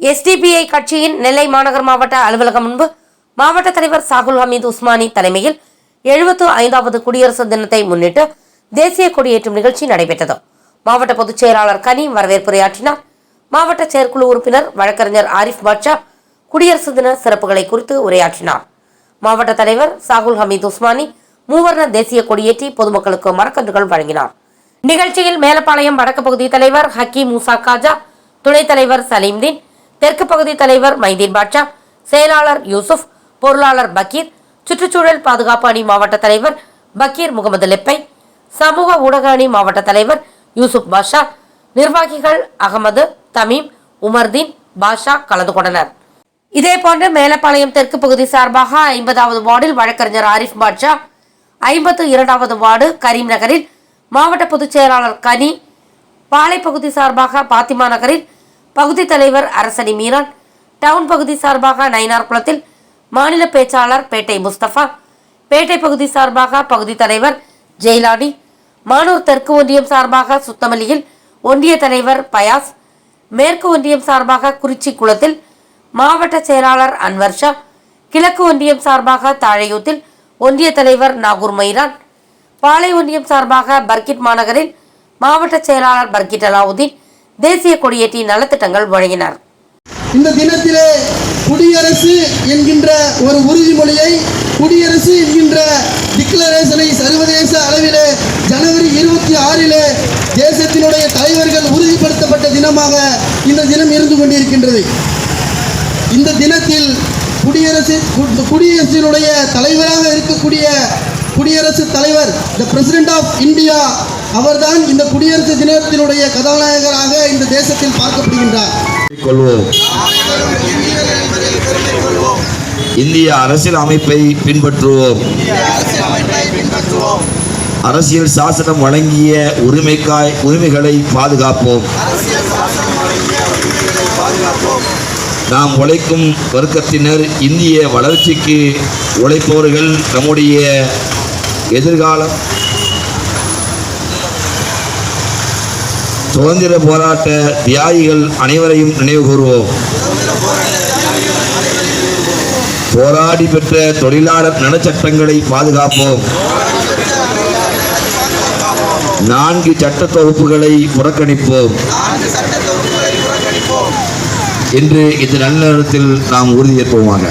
SDPI கட்சியின் நெல்லை மாநகர் மாவட்ட அலுவலகம் முன்பு மாவட்ட தலைவர் சாகுல் ஹமீத் உஸ்மானி தலைமையில் எழுபத்து ஐந்தாவது குடியரசு தினத்தை முன்னிட்டு தேசிய கொடியேற்றும் நிகழ்ச்சி நடைபெற்றது. மாவட்ட பொதுச் செயலாளர் கனி வரவேற்புரையாற்றினார். மாவட்ட செயற்குழு உறுப்பினர் வழக்கறிஞர் ஆரிஃப் பாட்ஷா குடியரசு தின சிறப்புகளை குறித்து உரையாற்றினார். மாவட்ட தலைவர் சாகுல் ஹமீத் உஸ்மானி மூவர்ண தேசிய கொடியேற்றி பொதுமக்களுக்கு மரக்கன்றுகள் வழங்கினார். நிகழ்ச்சியில் மேலப்பாளையம் வடக்கு பகுதி தலைவர் ஹக்கீம் மூசா காஜா துணைத் தலைவர் சலீம்தீன் தெற்கு பகுதி தலைவர் மைதீன் பாட்ஷா செயலாளர் யூசுப் பொருளாளர் பக்கீர் சுற்றுச்சூழல் பாதுகாப்பு அணி மாவட்ட தலைவர் பக்கீர் முகமது லெப்பை சமூக ஊடக அணி மாவட்ட தலைவர் யூசுப் பாஷா நிர்வாகிகள் அகமது தமீம் உமர்தீன் பாஷா கலந்து கொண்டனர். இதேபோன்று மேலப்பாளையம் தெற்கு பகுதி சார்பாக ஐம்பதாவது வார்டில் வழக்கறிஞர் ஆரிஃப் பாட்ஷா ஐம்பத்து இரண்டாவது வார்டு கரீம் நகரில் மாவட்ட பொதுச் செயலாளர் கனி பாலை பகுதி சார்பாக பாத்திமா நகரில் பகுதி தலைவர் அரசனி மீரான் டவுன் பகுதி சார்பாக நயினார்குளத்தில் மாநில பேச்சாளர் பேட்டை முஸ்தபா பேட்டை பகுதி சார்பாக பகுதி தலைவர் ஜெயலானி மானூர் தெற்கு ஒன்றியம் சார்பாக சுத்தமல்லியில் ஒன்றிய தலைவர் பயாஸ் மேற்கு ஒன்றியம் சார்பாக குறிச்சி குளத்தில் மாவட்ட செயலாளர் அன்வர் ஷா கிழக்கு ஒன்றியம் சார்பாக தாழையூத்தில் ஒன்றிய தலைவர் நாகூர் மைரான் பாளை ஒன்றியம் சார்பாக பர்கிட் மாநகரில் மாவட்ட செயலாளர் பர்கிட் அலாவுதீன் தேசிய கொடியேற்றி நலத்திட்டங்கள் வழங்கினார். இந்த தினத்திலே குடியரசு என்கின்ற ஒரு உறுதிமொழியை குடியரசு என்கின்ற டிக்ளரேஷனை சர்வதேச அளவிலே ஜனவரி இருபத்தி ஆறிலே தேசத்தினுடைய தலைவர்கள் உறுதிப்படுத்தப்பட்ட தினமாக இந்த தினம் இருந்து கொண்டிருக்கின்றது. இந்த தினத்தில் குடியரசு குடியரசினுடைய தலைவராக இருக்கக்கூடிய குடியரசுத் தலைவர் த பிரசிடென்ட் ஆஃப் இந்தியா அவர்தான் இந்த குடியரசு தினத்தினுடைய கதாநாயகராக இந்த தேசத்தில் பார்க்கப்படுகின்றார். கொள்வோம். இந்திய அரசியல் அமைப்பை பின்பற்றுவோம். அரசியல் சாசனம் வழங்கிய உரிமைக்காய் உரிமைகளை பாதுகாப்போம். நாம் உழைக்கும் வர்க்கத்தினர் இந்திய வளர்ச்சிக்கு உழைப்பவர்கள் நம்முடைய எதிர்காலம். சுதந்திர போராட்ட தியாகிகள் அனைவரையும் நினைவு கூறுவோம். போராடி பெற்ற தொழிலாளர் நலச்சட்டங்களை பாதுகாப்போம். நான்கு சட்ட தொகுப்புகளை புறக்கணிப்போம். என்று இந்த நல்ல நாம் உறுதியேற்போமாக.